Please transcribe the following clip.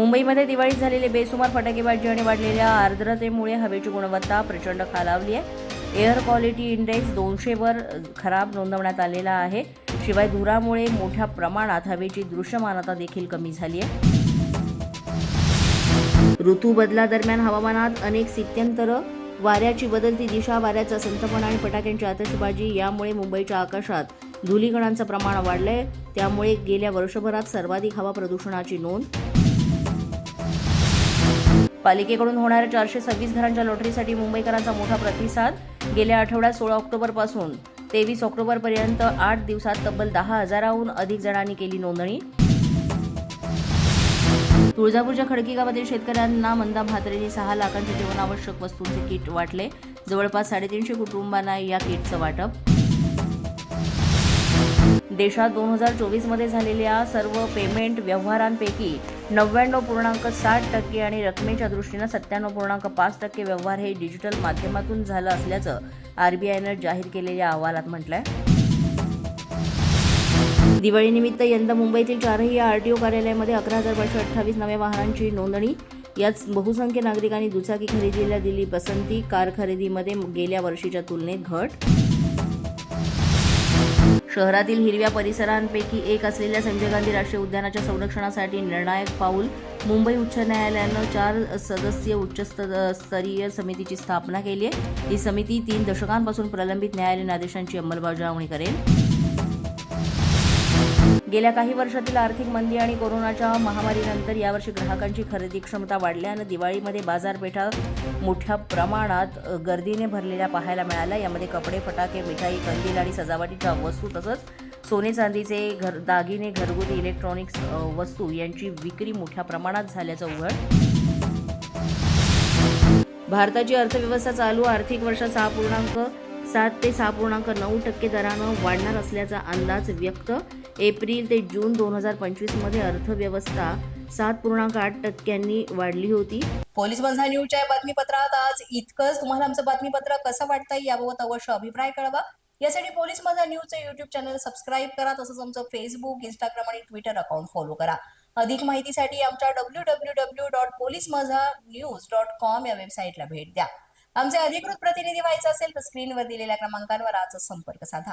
मुंबईमध्ये दिवाळीत झालेले बेसुमार फटाकेबाजी आणि वाढलेल्या आर्द्रतेमुळे हवेची गुणवत्ता प्रचंड खालावली आहे. एअर क्वालिटी इंडेक्स दोनशेवर खराब नोंदवण्यात आलेला आहे. शिवाय धुरामुळे मोठ्या प्रमाणात हवेची दृश्यमानता देखील कमी झाली आहे. ऋतू बदलादरम्यान हवामानात अनेक स्थित्यंतर. वाऱ्याची बदलती दिशा वाऱ्याचा संतपण आणि फटाक्यांची आतषबाजी यामुळे मुंबईच्या आकाशात धुलीकणांचं प्रमाण वाढलंय. त्यामुळे गेल्या वर्षभरात सर्वाधिक हवा प्रदूषणाची नोंद पालिकेकडून होणाऱ्या चारशे सव्वीस घरांच्या लॉटरीसाठी मुंबईकरांचा मोठा प्रतिसाद. गेल्या आठवड्यात सोळा ऑक्टोबरपासून तेवीस ऑक्टोबरपर्यंत आठ दिवसात तब्बल दहा हजाराहून अधिक जणांनी केली नोंदणी. तुळजापूरच्या खडकी गावातील शेतकऱ्यांना मंदा म्हात्रेने सहा लाखांचे जीवनावश्यक वस्तूंचे किट वाटले. जवळपास साडेतीनशे कुटुंबांना या किटचं वाटप. देशात दोन हजार चोवीसमध्ये झालेल्या सर्व पेमेंट व्यवहारांपैकी नव्याण्णव पूर्णांक साठ टक्के आणि रकमेच्या दृष्टीनं सत्त्याण्णव पूर्णांक पाच टक्के व्यवहार हे डिजिटल माध्यमातून झालं असल्याचं आरबीआयनं जाहीर केलेल्या अहवालात म्हटलंय. दिवाळीनिमित्त यंदा मुंबईतील चारही आरटीओ कार्यालयामध्ये अकरा हजार पाचशे अठ्ठावीस नव्या वाहनांची नोंदणी. यात बहुसंख्य नागरिकांनी दुचाकी खरेदीला दिली पसंती. कार खरेदीमध्ये गेल्या वर्षीच्या तुलनेत घट शहरातील हिरव्या परिसरांपैकी एक असलेल्या संजय गांधी राष्ट्रीय उद्यानाच्या संरक्षणासाठी निर्णायक पाऊल मुंबई उच्च न्यायालयानं चार सदस्यीय उच्चस्तरीय समितीची स्थापना केली आहे. ही समिती तीन दशकांपासून प्रलंबित न्यायालयीन आदेशांची अंमलबजावणी करेल. गेल्या काही वर्षातील आर्थिक मंदी आणि कोरोनाच्या महामारीनंतर यावर्षी ग्राहकांची खरेदी क्षमता वाढल्यानं दिवाळीमध्ये बाजारपेठा मोठ्या प्रमाणात गर्दीने भरलेल्या पाहायला मिळाल्या. यामध्ये कपडे फटाके मिठाई कंदील आणि सजावटीच्या वस्तू तसंच सोने चांदीचे घर दागिने घरगुती इलेक्ट्रॉनिक्स वस्तू यांची विक्री मोठ्या प्रमाणात झाल्याचं उघड. भारताची अर्थव्यवस्था चालू आर्थिक वर्ष सहा पूर्णांक सात ते सहा पूर्णांक नऊ टक्के दरानं वाढणार असल्याचा अंदाज व्यक्त एप्रिल ते जून दोन हजार पंचवीसमध्ये अर्थव्यवस्था सात पूर्णांक आठ टक्क्यांनी वाढली होती. पोलीस बंधा न्यूजच्या बातमीपत्रात आज इतकंच. तुम्हाला आमचं बातमीपत्र कसं वाटतंय याबाबत अवश्य अभिप्राय कळवा. यासाठी पोलीस माझा न्यूजचं युट्यूब चॅनल सबस्क्राईब करा तसंच आमचं फेसबुक इंस्टाग्राम आणि ट्विटर अकाउंट फॉलो करा. अधिक माहितीसाठी आमच्या W W W dot police Majha news dot com या वेबसाईटला भेट द्या. आमचे अधिकृत प्रतिनिधी व्हायचं असेल तर स्क्रीनवर दिलेल्या क्रमांकांवर आजच संपर्क साधा.